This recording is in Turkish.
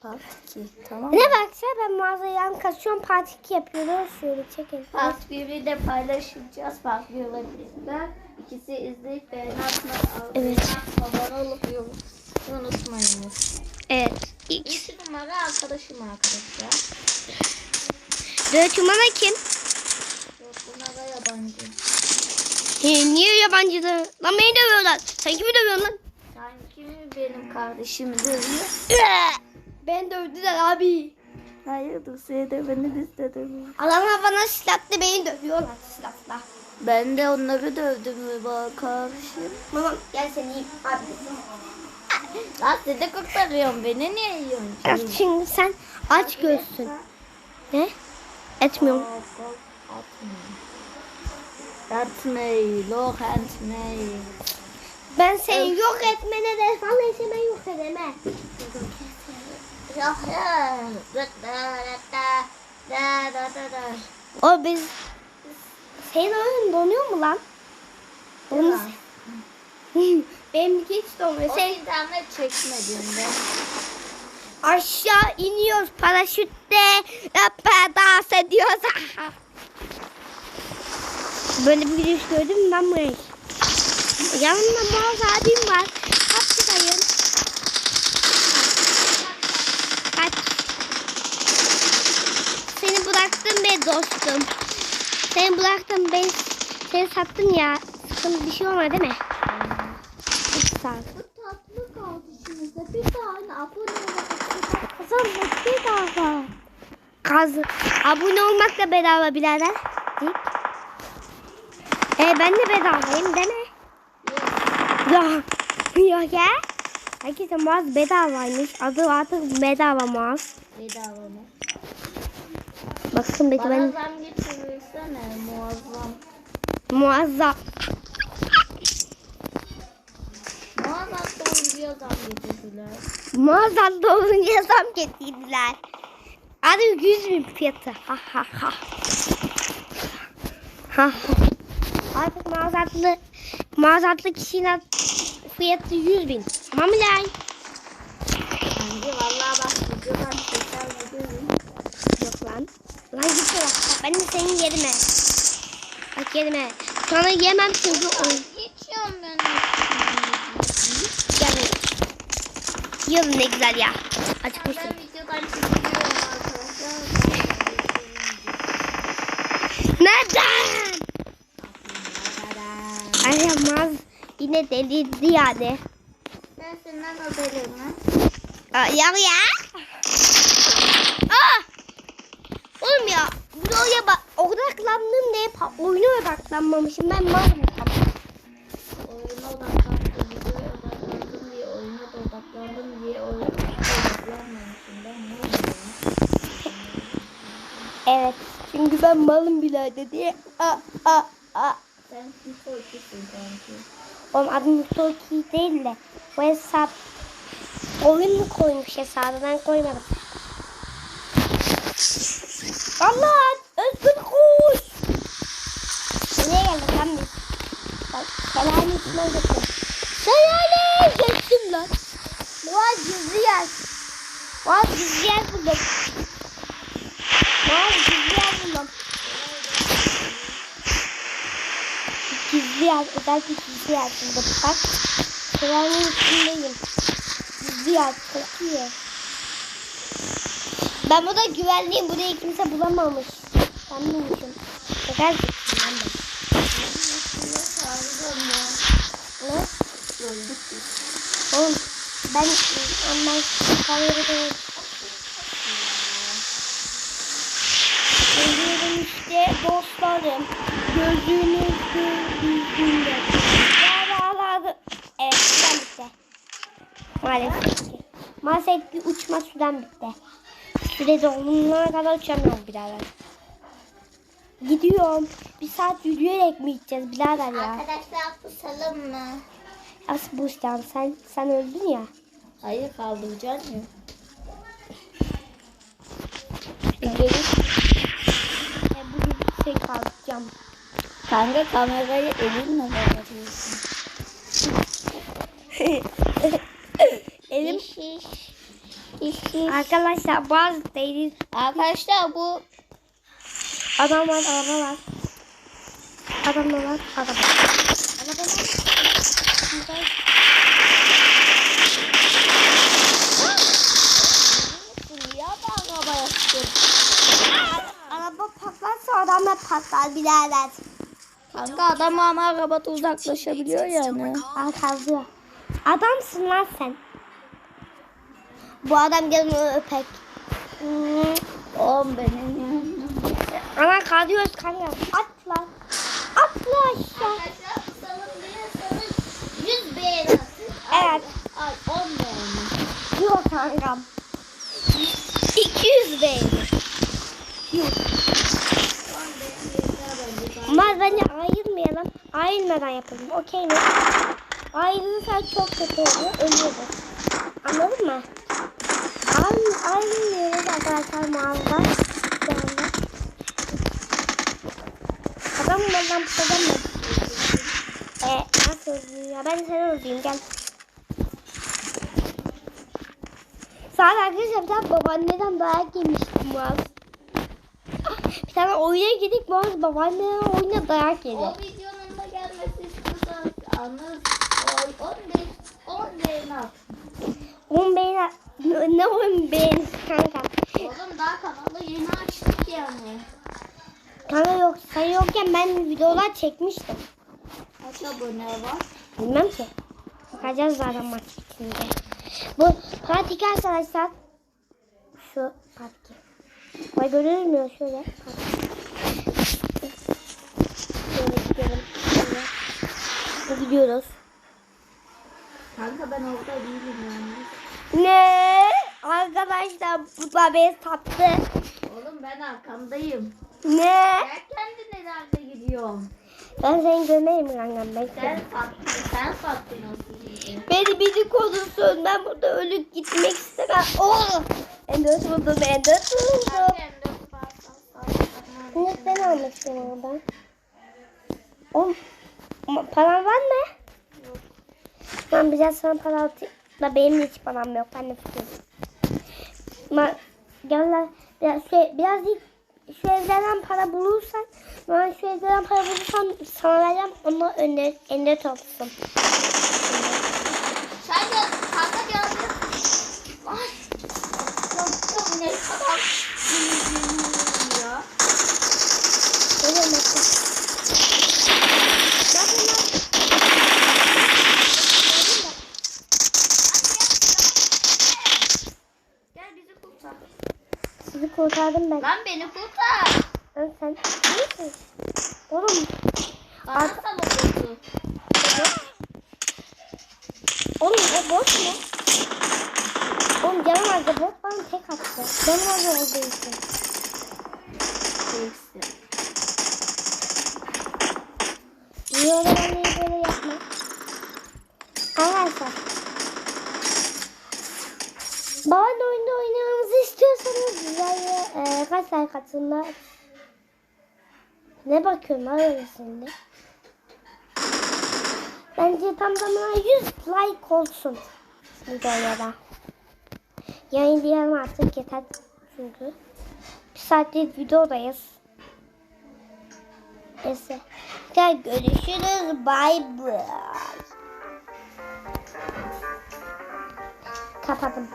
Part 2 tamam mı? Ne baksa ben mağazadan kaçıyorum part 2 yapıyoruz. Şöyle çekelim. Part 1'i de paylaşacağız farklı olabilirler. İkisi izleyip beğeni atmayı, Evet. abone olup yorum unutmayınız. Evet. İki numara arkadaşım arkadaşlar. Dört numara kim? Dört numara yabancı. He, niye yabancı da? Lan beni dövüyorlar. Sen kimi dövüyorsun lan? Sanki mi benim kardeşimi dövüyor? Ben dövdüler abi. Seni de beni biz de dövüyor. Adamlar bana silahla beni dövüyorlar silahla. Ben de onları dövdüm bak kardeşim. Tamam gel seni yiyeyim abi. Lan sen de kurtarıyorsun beni niye yiyorsun? Şimdi sen aç gözsün. Ne? Etmiyorum. Atmayı, loh atmayı. Ben seni yok etmene de falan ben yok edemem. O biz senin oyun donuyor mu lan? Onu benim hiç donmuyor. O internet çekmediğinde. aşağı iniyoruz paraşütle hep dans ediyoruz. Böyle bir video gördüm mü ben burayı? Yanımda Muaz abim var. Kapçıdayım. Kaç. Seni dostum. Seni bıraktım ben seni sattım ya. Sıkıntı bir şey olmadı değil mi? Çok sağ ol. Tatlı kardeşimize bir tane abone olmak Kazanmak bedava. Kaz abone olmak da bedava birader. Dik. E ben de bedavayım değil mi? Ya. Yok ya. Herkese mağaz bedavaymış. Adı artık bedava mağaz. Bedava mı? Bakın peki Bana ben zam getirirsen muazzam. muazzam. Muazzam doğruya zam getirdiler. Muazzam doğrunca zam getirdiler. Adı 100 bin fiyatı. Ha ha ha. Ha. Artık mağazatlı mağazatlı kişinin fiyatı 100 bin. Tamam Ben de senin yerime. Bak yerime. Sana yemem çünkü o Hiç yiyorum ben. yani. Yıl ne güzel ya. Acıkmıştım. Neden? Ayamaz. Yine delirdi yani. Ben senden haberim ha. Aa, Ya ya. Aa! Oğlum ya. Buraya bak. Odaklandım odaklanmamışım. Ben videoya oyuna da odaklandım oyuna odaklanmamışım. Ben ne yapıyorum? Evet. Çünkü ben malım birader diye. Aa, aa, aa. Sen 2'sin kanki. Oğlum adım Toki değil de. Bu hesap oyun mu koymuş hesabı ben koymadım. Allah Bak şelale içinden geçtim. Şelale geçtim lan. Boğaz gizli yer. Boğaz gizli yer buldum. Boğaz gizli yer buldum. Gizli yer, özellikle gizli yer buldum. Bak, şelalenin içindeyim. Gizli yer, çok iyi. Ben burada güvenliyim. Burayı kimse bulamamış. Ben bilmişim. Tekrar gittim ben de. Ne? Oğlum ben ben kamerada Geliyorum işte dostlarım. Gözünüz gözünde. Yaraları. Evet süren bitti. Maalesef ki. Maalesef ki uçma süren bitti. Süre dolunana kadar uçamıyorum birader. Gidiyorum. Bir saat yürüyerek mi gideceğiz birader ya? Arkadaşlar pusalım mı? Asıl bu sen, sen öldün ya. Hayır kaldıracaksın ya. Gidelim. E, bugün şey kalkacağım. Kanka kamerayı elinle kapatıyorsun. Elim İş iş. İşsiz. Arkadaşlar bazı değil. Arkadaşlar bu Adam var, araba var. Adamlar var, araba. Araba var. Güzel. ya da araba yaptım. Araba patlarsa adam da patlar birader. Kanka adam ama arabada uzaklaşabiliyor yani. Aa kazıyor. Adamsın lan sen. Bu adam gelin öpek. Oğlum benim. Ana kazıyoruz kanka. Atla. Atla aşağı. Arkadaşlar bu salon diyorsanız 100 beğeni atın. Evet. Ay 10 beğeni. Yok kankam. 200 beğeni. 10 beğeni yeter bence. Ayrılmayalım. Ayrılmadan yapalım. Okey mi? Ayrılırsa çok kötü oluyor. Ölüyoruz. Anladın mı? Ayrı, ayrılmıyoruz arkadaşlar mağazada. Adam benden pısadan mı? E, nasıl ya? Ben seni öldüreyim gel. Saat arkadaşlar bir tane babaanneden dayak yemiştim Muaz. Bir tane oyuna gidip Muaz babaanneden oyuna dayak yedi. O videonun da gelmesi istiyorsanız anlarız. O 15 10 beğeni at. 10 beğeni ne- ne 10 beğeni kanka. Oğlum daha kanalı yeni açtık yani. Kanka yok sen yokken ben videolar çekmiştim. Kaç abone var? Bilmem ki. Bakacağız zaten maç bitince. Bu pratik arkadaşlar. Şu pratik. Vay görünmüyor şöyle. Şöyle gidelim. Şöyle. Gidiyoruz. Kanka ben orada değilim yani. Ne? Arkadaşlar bu da beni sattı. Oğlum ben arkamdayım. Ne? Ben kendi nerede gidiyorum? Ben seni görmeyeyim kankam. Ben Sen sattın, sen sattın gibi. Beni biri korusun. Ben burada ölüp gitmek istemem. Oh! Ender buldum, ender buldum. Bunu ben istiyorum ben. Oğlum, paran var mı? Yok. Ben biraz sana para atayım. Da benim de hiç param yok. Ben de fikrim. Ma, gel lan. Biraz, şu, biraz ilk şu evlerden para bulursan ben şu evlerden para bulursam sana vereceğim. Onu ender, ender toplasın. Sen kurtardım ben. Lan beni kurtar. Lan sen misin? Oğlum, Bana botu. oğlum o boş mu? Oğlum canım acı bot bana tek attı. Canım acı olduğu için. Değilsin. Niye öğrenmeyi böyle yapma? Arkadaşlar. Babanla oyunda oynamamızı istiyorsanız güzel e, kaç like atınlar. Ne bakıyorum lan öylesinde. Bence tam tamına 100 like olsun videoya Yayın diyelim artık yeter çünkü. Bir saatlik videodayız. Neyse. Gel görüşürüz. Bye bye. Kapadım.